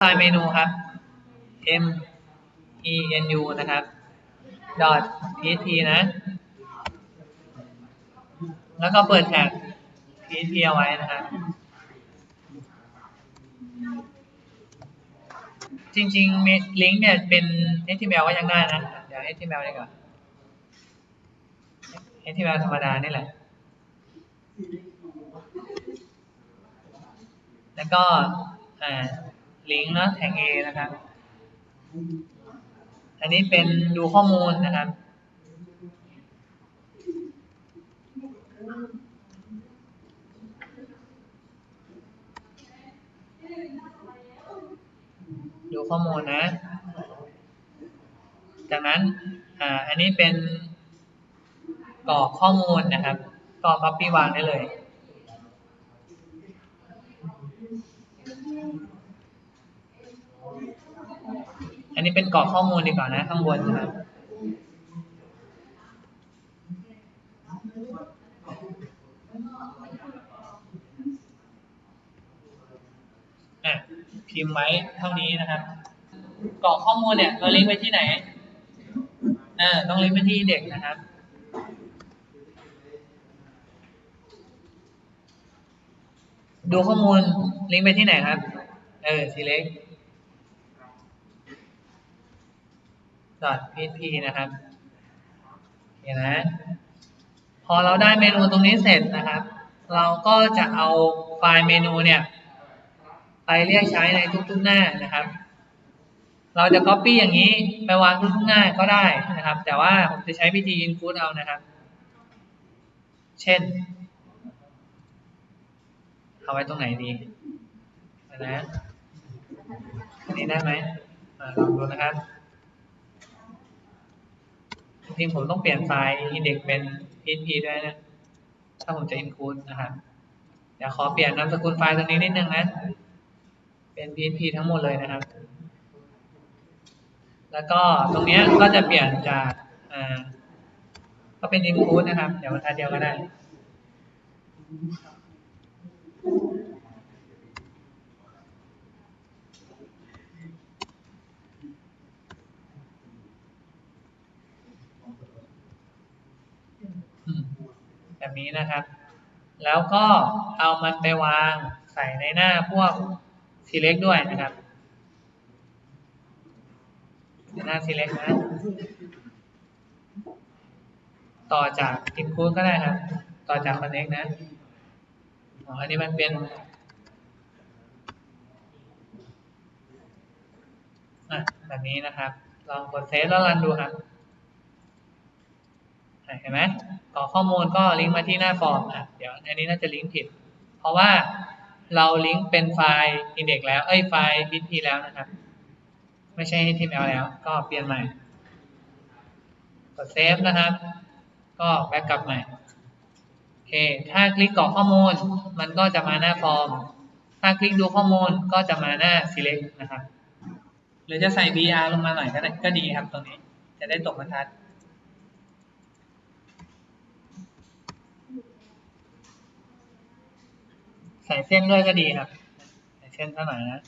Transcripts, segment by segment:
ไฟล์เมนูครับ m e n u นะครับ dot php นะ แล้วก็เปิดแท็ก php เอาไว้นะครับ จริงๆลิงก์เนี่ยเป็น HTML ก็ยังได้นะ เดี๋ยว HTML ดีกว่า HTML ธรรมดานี่แหละ แล้วก็อ่า ลิงก์เนาะแท็ก A นะครับ อันนี้เป็นดูข้อมูลนะครับ ดูข้อมูลนะ จากนั้น อ่า อันนี้เป็นกรอกข้อมูลนะครับก็ copy วางได้เลย อันนี้เป็นกรอกข้อมูลดีกว่านะ ข้างบนนะครับอ่พิมพ์ไว้เท่านี้นะครับกรอกข้อมูลเนี่ยเราลิงก์ไปที่ไหนเออต้องลิงก์ไปที่เด็กนะครับดูข้อมูลลิงก์ไปที่ไหนครับ เออตีเล็ก dot .php นะครับเห็นนะพอเราได้เมนูตรงนี้เสร็จนะครับ เราก็จะเอาไฟล์เมนูเนี่ย ไปเรียกใช้ในทุกๆหน้านะครับ เราจะ copy อย่างนี้ไปวางทุกๆหน้าก็ได้นะครับ แต่ว่าผมจะใช้วิธี include เอานะครับ เช่น เอาไว้ตรงไหนดีนะอันนี้ได้ไหมอลองดูนะครับ ริงผมต้องเปลี่ยนไฟล์ index เป็น php ด้วยนะ ถ้าผมจะ include นะครับเดี๋ยวขอเปลี่ยนนามสกุลไฟล์ตรงนี้นิดนึงนะ เป็น php ทั้งหมดเลยนะครับ แล้วก็ตรงนี้ก็จะเปลี่ยนจากอ่าก็เป็น include นะครับ เดี๋ยวบรรทัดเดียวก็ได้ แบบนี้นะครับ แล้วก็เอามันไปวางใส่ในหน้าพวก select ด้วยนะครับในหน้า select นะ ต่อจาก include ก็ได้ครับ ต่อจาก connect นะอันนี้มันเป็นแบบนี้นะครับ ลองกดเซฟแล้วรันดูครับ เห็นไหม อข้อมูลก็ลิงก์มาที่หน้าฟอร์มอะเดี๋ยวอันนี้น่าจะลิงก์ผิด เพราะว่าเราลิงก์เป็นไฟล์ index แล้ว เอ้ยไฟล์ php แล้วนะครับ ไม่ใช่ html แล้ว ก็เปลี่ยนใหม่ กดเซฟนะครับ ก็แบ็กกลับใหม่โอเค ถ้าคลิกกรอกข้อมูล มันก็จะมาหน้าฟอร์ม ถ้าคลิกดูข้อมูลก็จะมาหน้า select นะครับ หรือจะใส่ br ลงมาหน่อยก็ได้ก็ดีครับตรงนี้ จะได้ตกบรรทัด ใส่เส้นด้วยก็ดีครับ ใส่เส้นเท่าไหร่นะ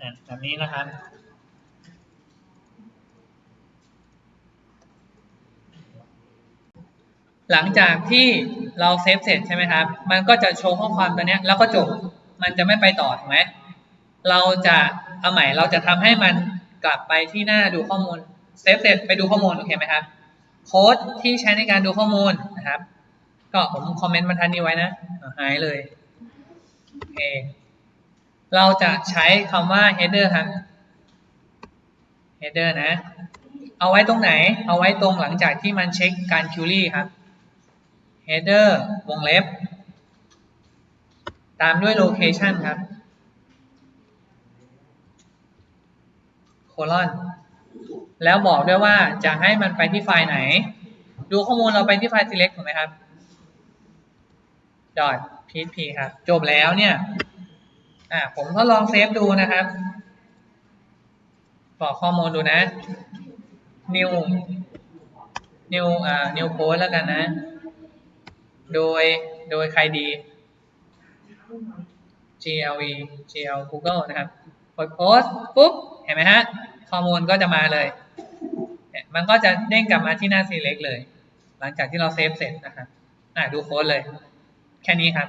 อะแบบนี้นะครับหลังจากที่เราเซฟเสร็จใช่ไหมครับ มันก็จะโชว์ข้อความตัวนี้แล้วก็จบ มันจะไม่ไปต่อถูกไหม เราจะเอาใหม่ เราจะทำให้มันกลับไปที่หน้าดูข้อมูล เซฟเสร็จไปดูข้อมูลโอเคไหมครับ โค้ดที่ใช้ในการดูข้อมูลนะครับ ก็ผมคอมเมนต์บรรทัดนี้ไว้นะอะหายเลยโอเคเราจะใช้คำว่า header ครับ header นะ เอาไว้ตรงไหน เอาไว้ตรงหลังจากที่มันเช็คการ query ครับ header วงเล็บ ตามด้วย location ครับ colon แล้วบอกด้วยว่าจะให้มันไปที่ไฟล์ไหน ดูข้อมูลเราไปที่ไฟล์ select ถูกไหมครับ dot php ครับ จบแล้วเนี่ย อ่า ผมทดลองเซฟดูนะครับ บอกข้อมูลดูนะ new new อ่า new code แล้วกันนะ โดย โดยใครดี GLE GL Google นะครับกดโพสต์ปุ๊บ เห็นไหมฮะ ข้อมูลก็จะมาเลยเนี่ยมันก็จะเด้งกลับมาที่หน้า select เลย หลังจากที่เราเซฟเสร็จนะครับอะดูโค้ดเลย แค่นี้ครับ